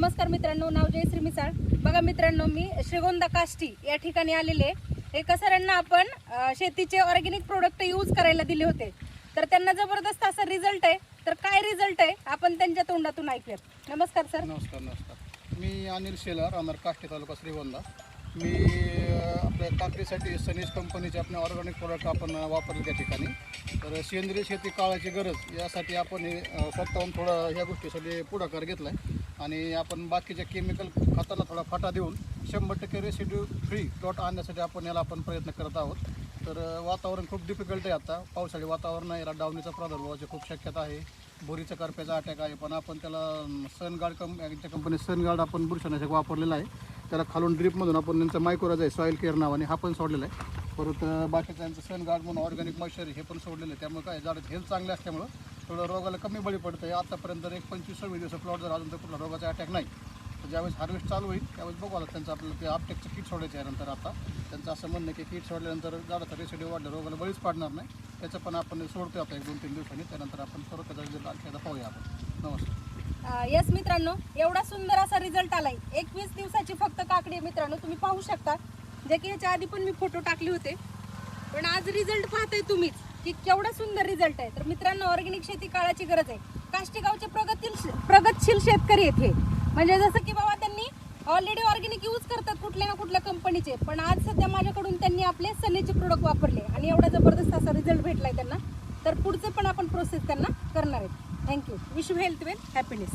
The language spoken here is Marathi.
नमस्कार मित्रांनो नाव जयश्री मिसाळ. बघा मित्रांनो मी श्रीगोंदा काष्टी या ठिकाणी आलेले आहे. एका सरांना आपण शेतीचे ऑर्गॅनिक प्रोडक्ट यूज करायला दिले होते. तर त्यांना जबरदस्त असा रिझल्ट आहे. तर काय रिझल्ट आहे आपण त्यांच्या तोंडातून ऐकूयात. नमस्कार सर नमस्कार नमस्कार. मी अनिल शेलार अमर काष्टी तालुका श्रीगोंदा. मी आपल्या काकडीसाठी सनीज कंपनीचे आपले ऑर्गॅनिक प्रोडक्ट आपण वापरले त्या ठिकाणी. तर सेंद्रिय शेती काळाची गरज यासाठी आपण हे स्वतःहून थोडं ह्या गोष्टीसाठी पुढाकार घेतला आहे आणि आपण बाकीच्या केमिकल खताला थोडा फाटा देऊन शंभर टक्के रेसिड्यू फ्री प्लॉट आणण्यासाठी आपण याला आपण प्रयत्न करत आहोत. तर वातावरण खूप डिफिकल्ट आहे आता. पावसाळी वातावरण आहे याला डावणीचा प्रादुर्भावाची खूप शक्यता आहे. बोरीचा करप्याचा अटॅक आहे पण आपण त्याला सनगार्ड कंप यांच्या कंपनी सनगार्ड आपण बुरशनाशक वापरलेला आहे. त्याला खालून ड्रीपमधून आपण त्यांचा मायक्रोराज आहे सॉईल केअर नावाने हा पण सोडलेला आहे. परत बाकीच्या बाकीचं त्यांचं सनगार्ड म्हणून ऑर्गॅनिक मॉइश्चर हे पण सोडलेलं आहे. त्यामुळे काय झाडं हेल्थ चांगले असल्यामुळं थोडं रोगाला कमी बळी पडतं आहे आतापर्यंत एक पंचवीस सव्वीस दिवस प्लॉट जर अजून तर कुठला रोगाचा अटॅक नाही. तर ज्यावेळेस हार्वेस्ट चालू होईल त्यावेळेस बघू आला त्यांचं आपल्याला ते आपटेकचं किट सोडायचं आहे नंतर आता. त्यांचं असं म्हणणं आहे की किट सोडल्यानंतर झाडाचा रेसिडिओ वाढलं रोगाला बळीच पाडणार नाही. त्याचं पण आपण सोडतो आता एक दोन तीन दिवसांनी. त्यानंतर आपण परत त्याचा रिझल्ट आणखी एकदा पाहूया आपण. नमस्कार. येस मित्रांनो एवढा सुंदर असा रिझल्ट आलाय. एकवीस दिवसाची फक्त काकडी आहे मित्रांनो तुम्ही पाहू शकता. जे की याच्या आधी पण मी फोटो टाकले होते. पण आज रिझल्ट पाहताय तुम्हीच. की केवढा सुंदर रिझल्ट आहे. तर मित्रांनो ऑर्गॅनिक शेती काळाची गरज आहे. काष्टी गावचे प्रगतील प्रगतशील शेतकरी येथे. म्हणजे जसं की बाबा त्यांनी ऑलरेडी ऑर्गॅनिक यूज करतात कुठल्या ना कुठल्या कंपनीचे पण आज सध्या माझ्याकडून त्यांनी आपले सनेचे प्रोडक्ट वापरले. आणि एवढा जबरदस्त असा रिझल्ट भेटलाय त्यांना. तर पुढचं पण आपण प्रोसेस त्यांना करणार आहेत thank you wish you health well happiness